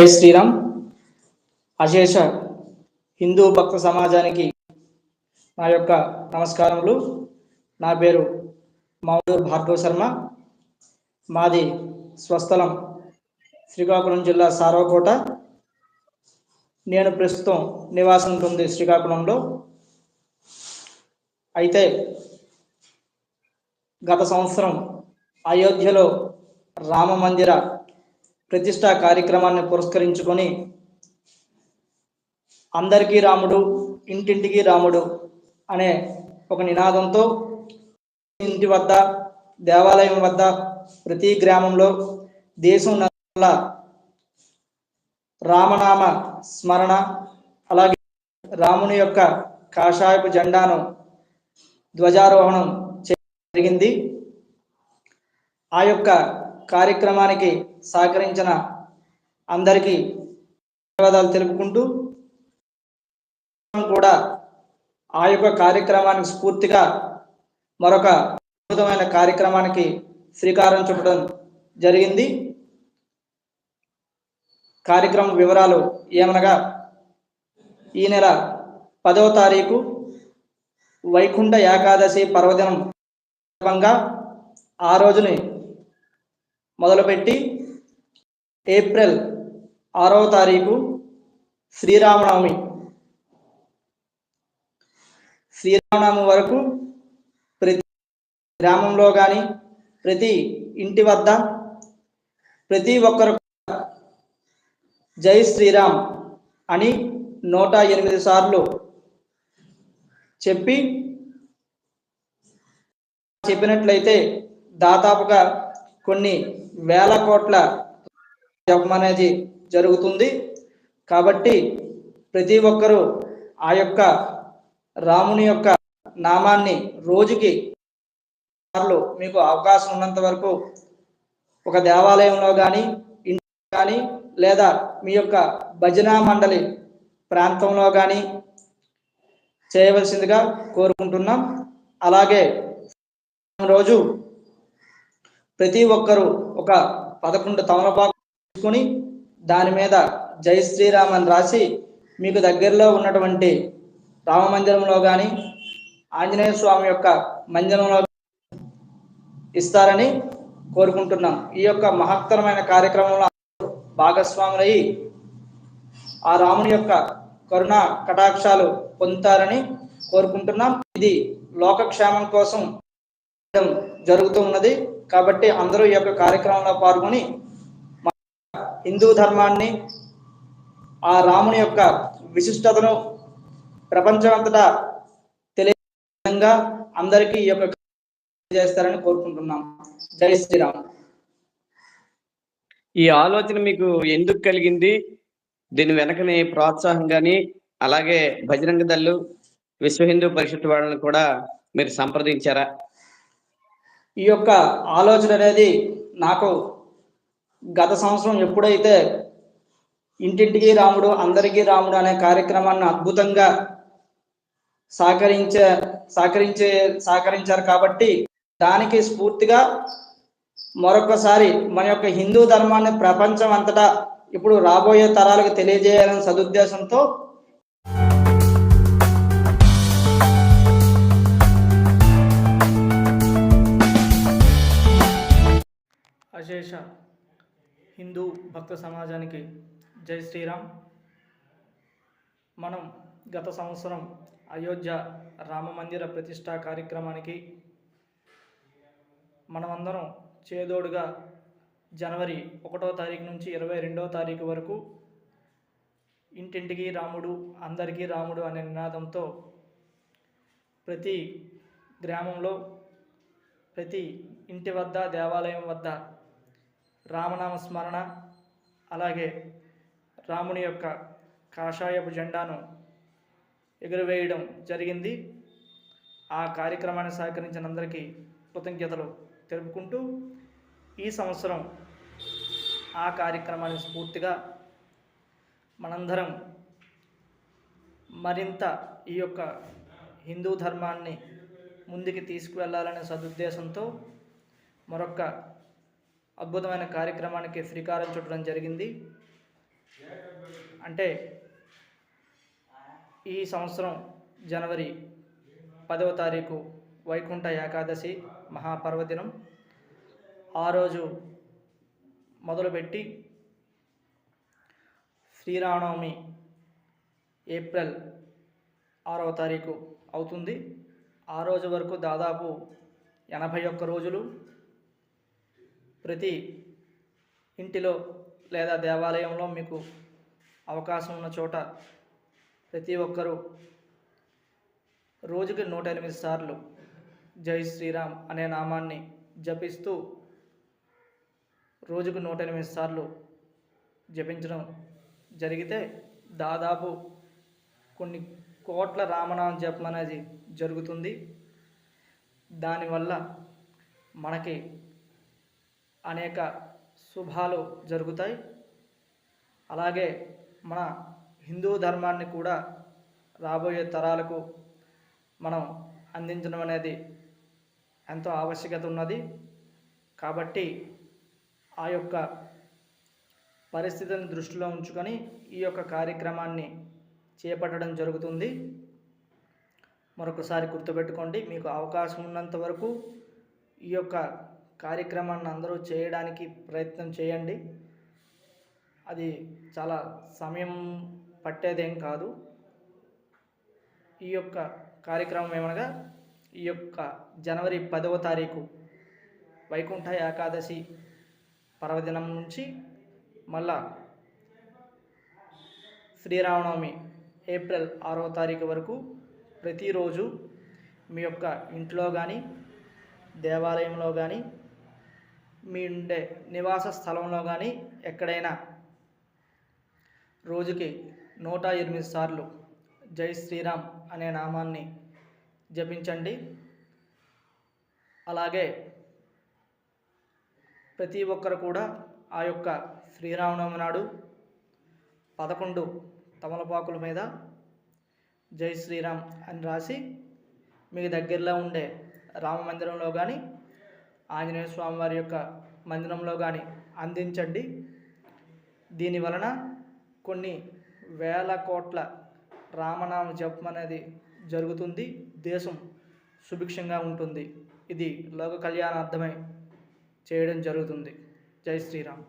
జై శ్రీరామ్. అశేష హిందూ భక్త సమాజానికి నా యొక్క నమస్కారములు. నా పేరు మౌదూర్ భార్గవ శర్మ. మాది స్వస్థలం శ్రీకాకుళం జిల్లా సారవకోట. నేను ప్రస్తుతం నివాసం ఉంటుంది శ్రీకాకుళంలో. అయితే గత సంవత్సరం అయోధ్యలో రామ మందిర ప్రతిష్టా కార్యక్రమాన్ని పురస్కరించుకొని అందరికీ రాముడు ఇంటింటికి రాముడు అనే ఒక నినాదంతో ఇంటి వద్ద దేవాలయం వద్ద ప్రతి గ్రామంలో దేశం నలుమూలలా రామనామ స్మరణ అలాగే రాముని యొక్క కాషాయపు జెండాను ధ్వజారోహణం జరిగింది. ఆ యొక్క కార్యక్రమానికి సహకరించిన అందరికీ ధన్యవాదాలు తెలుపుకుంటూ కూడా ఆ యొక్క కార్యక్రమానికి స్ఫూర్తిగా మరొక అద్భుతమైన కార్యక్రమానికి శ్రీకారం చుట్టడం జరిగింది. కార్యక్రమం వివరాలు ఏమనగా ఈ నెల పదవ తారీఖు వైకుంఠ ఏకాదశి పర్వదినం సందర్భంగా ఆ రోజుని మొదలుపెట్టి ఏప్రిల్ ఆరవ తారీఖు శ్రీరామనవమి. శ్రీరామనవమి వరకు ప్రతి గ్రామంలో కానీ ప్రతి ఇంటి వద్ద ప్రతి ఒక్కరు జై శ్రీరామ్ అని నూట ఎనిమిది సార్లు చెప్పి చెప్పినట్లయితే దాదాపుగా కొన్ని వేల కోట్ల జపం అనేది జరుగుతుంది. కాబట్టి ప్రతి ఒక్కరూ ఆ యొక్క రాముని యొక్క నామాన్ని రోజుకి సార్లు మీకు అవకాశం ఉన్నంత వరకు ఒక దేవాలయంలో కానీ ఇంట్లో కానీ లేదా మీ యొక్క భజనా మండలి ప్రాంతంలో కానీ చేయవలసిందిగా కోరుకుంటున్నాం. అలాగే రోజు ప్రతి ఒక్కరూ ఒక పదకొండు తమలపాకు తీసుకొని దాని మీద జై శ్రీరామ్ అని రాసి మీకు దగ్గరలో ఉన్నటువంటి రామ మందిరంలో కానీ ఆంజనేయ స్వామి యొక్క మందిరంలో ఇస్తారని కోరుకుంటున్నాం. ఈ యొక్క మహత్తరమైన కార్యక్రమంలో భాగస్వాములయ్యి ఆ రాముని యొక్క కరుణ కటాక్షాలు పొందుతారని కోరుకుంటున్నాం. ఇది లోకక్షేమం కోసం జరుగుతూ ఉన్నది. కాబట్టి అందరూ ఈ యొక్క కార్యక్రమంలో పాల్గొని హిందూ ధర్మాన్ని ఆ రాముని యొక్క విశిష్టతను ప్రపంచమంతటా తెలియ విధంగా అందరికీ ఈ యొక్క చేస్తారని కోరుకుంటున్నాం. జై శ్రీరామ్. ఈ ఆలోచన మీకు ఎందుకు కలిగింది? దీని వెనకని ప్రోత్సాహం కానీ అలాగే బజరంగ దళ్ళు విశ్వ హిందూ పరిషత్ వాళ్ళని కూడా మీరు సంప్రదించారా? ఈ యొక్క ఆలోచన అనేది నాకు గత సంవత్సరం ఎప్పుడైతే ఇంటింటికి రాముడు అందరికీ రాముడు అనే కార్యక్రమాన్ని అద్భుతంగా సహకరించే సహకరించే సహకరించారు కాబట్టి దానికి స్ఫూర్తిగా మరొకసారి మన యొక్క హిందూ ధర్మాన్ని ప్రపంచం అంతటా ఇప్పుడు రాబోయే తరాలకు తెలియజేయాలనే సదుద్దేశంతో అశేష హిందూ భక్త సమాజానికి జై శ్రీరామ్. మనం గత సంవత్సరం అయోధ్య రామ మందిర ప్రతిష్టా కార్యక్రమానికి మనమందరం చేదోడుగా జనవరి ఒకటో తారీఖు నుంచి ఇరవై రెండో తారీఖు వరకు ఇంటింటికి రాముడు అందరికీ రాముడు అనే నినాదంతో ప్రతి గ్రామంలో ప్రతి ఇంటి వద్ద దేవాలయం వద్ద రామనామ స్మరణ అలాగే రాముని యొక్క కాషాయపు జెండాను ఎగురవేయడం జరిగింది. ఆ కార్యక్రమాన్ని సహకరించిన అందరికీ కృతజ్ఞతలు తెలుపుకుంటూ ఈ సంవత్సరం ఆ కార్యక్రమాన్ని స్ఫూర్తిగా మనందరం మరింత ఈ యొక్క హిందూ ధర్మాన్ని ముందుకు తీసుకువెళ్ళాలనే సదుద్దేశంతో మరొక అద్భుతమైన కార్యక్రమానికి శ్రీకారం చుట్టడం జరిగింది. అంటే ఈ సంవత్సరం జనవరి పదవ తారీఖు వైకుంఠ ఏకాదశి మహాపర్వదినం. ఆ రోజు మొదలుపెట్టి శ్రీరామనవమి ఏప్రిల్ ఆరవ తారీఖు అవుతుంది. ఆ రోజు వరకు దాదాపు ఎనభై ఒక్క రోజులు ప్రతి ఇంటిలో లేదా దేవాలయంలో మీకు అవకాశం ఉన్న చోట ప్రతి ఒక్కరూ రోజుకి నూట ఎనిమిది సార్లు జై శ్రీరామ్ అనే నామాన్ని జపిస్తూ రోజుకు నూట ఎనిమిది సార్లు జపించడం జరిగితే దాదాపు కొన్ని కోట్ల రామనామ జపం అనేది జరుగుతుంది. దానివల్ల మనకి అనేక శుభాలు జరుగుతాయి. అలాగే మన హిందూ ధర్మాన్ని కూడా రాబోయే తరాలకు మనం అందించడం అనేది ఎంతో ఆవశ్యకత ఉన్నది. కాబట్టి ఆ యొక్క పరిస్థితులను దృష్టిలో ఉంచుకొని ఈ యొక్క కార్యక్రమాన్ని చేపట్టడం జరుగుతుంది. మరొకసారి గుర్తుపెట్టుకోండి మీకు అవకాశం ఉన్నంత వరకు ఈ యొక్క కార్యక్రమాన్ని అందరూ చేయడానికి ప్రయత్నం చేయండి. అది చాలా సమయం పట్టేదేం కాదు. ఈ యొక్క కార్యక్రమం ఏమనగా ఈ యొక్క జనవరి పదవ తారీఖు వైకుంఠ ఏకాదశి పర్వదినం నుంచి మళ్ళా శ్రీరామనవమి ఏప్రిల్ ఆరవ తారీఖు వరకు ప్రతిరోజు మీ యొక్క ఇంట్లో కానీ దేవాలయంలో కానీ మీ ఉండే నివాస స్థలంలో కానీ ఎక్కడైనా రోజుకి నూట ఎనిమిది సార్లు జై శ్రీరామ్ అనే నామాన్ని జపించండి. అలాగే ప్రతి ఒక్కరు కూడా ఆ యొక్క శ్రీరామనవమి నాడు పదకొండు తమలపాకుల మీద జై శ్రీరామ్ అని రాసి మీకు దగ్గరలో ఉండే రామ మందిరంలో కానీ ఆంజనేయ స్వామి వారి యొక్క మందిరంలో కానీ అందించండి. దీని వలన కొన్ని వేల కోట్ల రామనామ జపం అనేది జరుగుతుంది. దేశం సుభిక్షంగా ఉంటుంది. ఇది లోక కళ్యాణార్థమై చేయడం జరుగుతుంది. జై శ్రీరామ్.